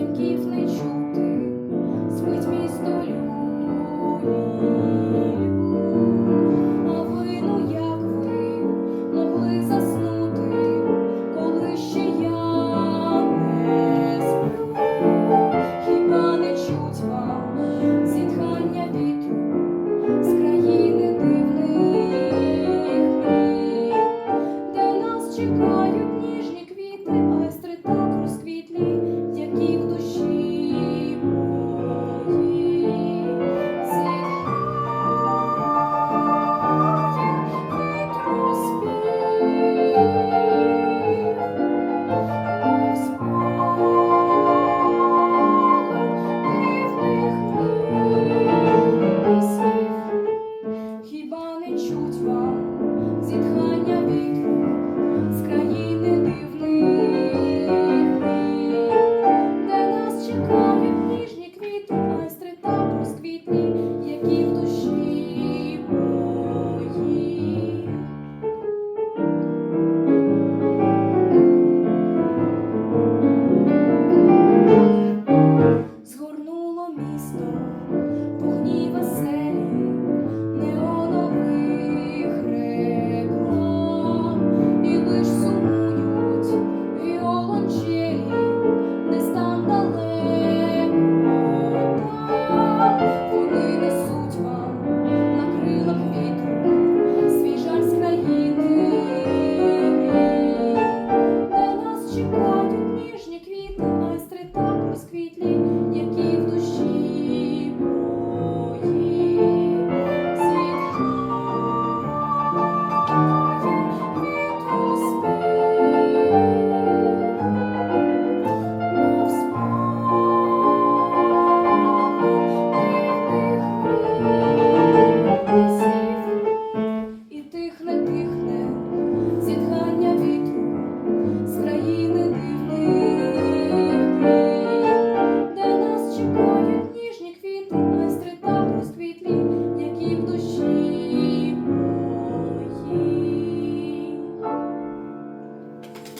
дзвінків не чути, спить місто люлі.